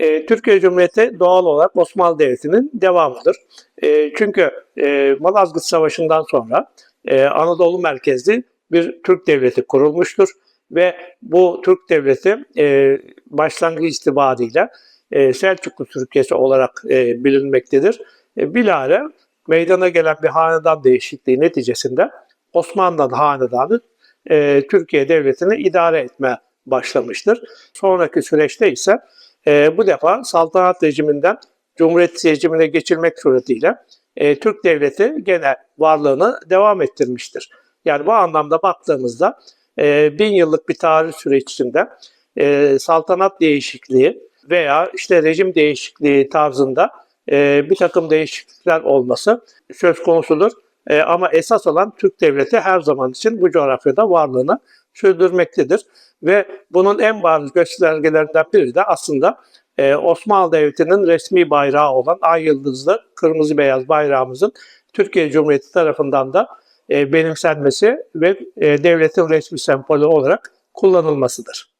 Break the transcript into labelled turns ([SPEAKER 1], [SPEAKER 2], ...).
[SPEAKER 1] e, Türkiye Cumhuriyeti doğal olarak Osmanlı Devleti'nin devamıdır. E, çünkü e, Malazgirt Savaşı'ndan sonra e, Anadolu merkezli bir Türk devleti kurulmuştur ve bu Türk devleti e, başlangıç itibariyle e, Selçuklu Türkiye'si olarak e, bilinmektedir. E, bilahare meydana gelen bir hanedan değişikliği neticesinde Osmanlı Hanedanı e, Türkiye Devleti'ni idare etme başlamıştır. Sonraki süreçte ise e, bu defa saltanat rejiminden Cumhuriyet rejimine geçilmek suretiyle e, Türk Devleti gene varlığını devam ettirmiştir. Yani bu anlamda baktığımızda e, bin yıllık bir tarih süreç içinde e, saltanat değişikliği veya işte rejim değişikliği tarzında e, bir takım değişiklikler olması söz konusudur. E, ama esas olan Türk Devleti her zaman için bu coğrafyada varlığını sürdürmektedir. Ve bunun en bariz göstergelerinden biri de aslında e, Osmanlı Devleti'nin resmi bayrağı olan ay yıldızlı kırmızı beyaz bayrağımızın Türkiye Cumhuriyeti tarafından da e, benimsenmesi ve e, devletin resmi sembolü olarak kullanılmasıdır.